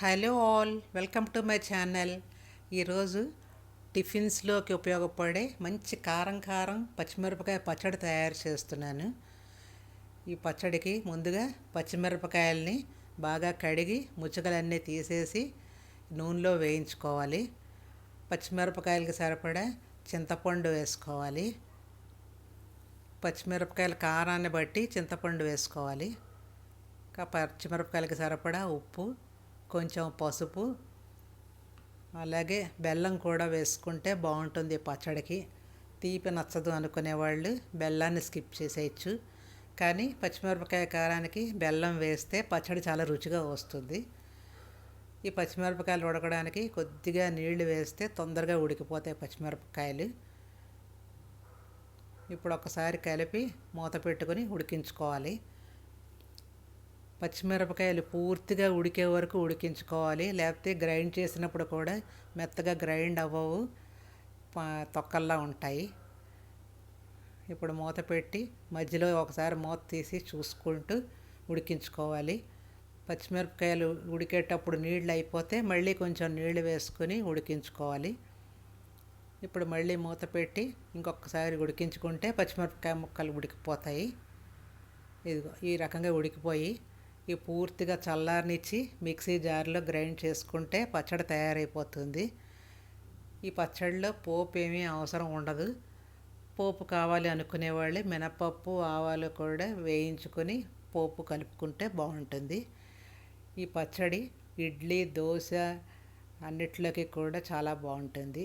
Hello all welcome to my channel. ఈరోజు టిఫిన్స్లోకి ఉపయోగపడే మంచి కారం కారం పచ్చిమిరపకాయ పచ్చడి తయారు చేస్తున్నాను. ఈ పచ్చడికి ముందుగా పచ్చిమిరపకాయల్ని బాగా కడిగి ముచ్చకలన్నీ తీసేసి నూనెలో వేయించుకోవాలి. పచ్చిమిరపకాయలకి సరిపడా చింతపండు వేసుకోవాలి. పచ్చిమిరపకాయల కారాన్ని బట్టి చింతపండు వేసుకోవాలి. పచ్చిమిరపకాయలకి సరిపడా ఉప్పు కొంచెం పసుపు అలాగే బెల్లం కూడా వేసుకుంటే బాగుంటుంది పచ్చడికి. తీపి నచ్చదు అనుకునే వాళ్ళు బెల్లాన్ని స్కిప్ చేసేయచ్చు. కానీ పచ్చిమిరపకాయ కారానికి బెల్లం వేస్తే పచ్చడి చాలా రుచిగా వస్తుంది. ఈ పచ్చిమిరపకాయలు ఉడకడానికి కొద్దిగా నీళ్ళు వేస్తే తొందరగా ఉడికిపోతాయి పచ్చిమిరపకాయలు. ఇప్పుడు ఒకసారి కలిపి మూత పెట్టుకొని ఉడికించుకోవాలి. పచ్చిమిరపకాయలు పూర్తిగా ఉడికే వరకు ఉడికించుకోవాలి. లేకపోతే గ్రైండ్ చేసినప్పుడు కూడా మెత్తగా గ్రైండ్ అవ్వవు. తొక్కల్లా ఉంటాయి. ఇప్పుడు మూత పెట్టి మధ్యలో ఒకసారి మూత తీసి చూసుకుంటూ ఉడికించుకోవాలి. పచ్చిమిరపకాయలు ఉడికేటప్పుడు నీళ్ళు అయిపోతే మళ్ళీ కొంచెం నీళ్ళు వేసుకొని ఉడికించుకోవాలి. ఇప్పుడు మళ్ళీ మూత పెట్టి ఇంకొకసారి ఉడికించుకుంటే పచ్చిమిరపకాయ ముక్కలు ఉడికిపోతాయి. ఇదిగో ఈ రకంగా ఉడికిపోయి ఈ పూర్తిగా చల్లారనిచ్చి మిక్సీ జార్లో గ్రైండ్ చేసుకుంటే పచ్చడి తయారైపోతుంది. ఈ పచ్చడిలో పోపు ఏమీ అవసరం ఉండదు. పోపు కావాలి అనుకునే వాళ్ళే మినపప్పు ఆవాలు కూడా వేయించుకొని పోపు కలుపుకుంటే బాగుంటుంది. ఈ పచ్చడి ఇడ్లీ దోశ అన్నిట్లోకి కూడా చాలా బాగుంటుంది.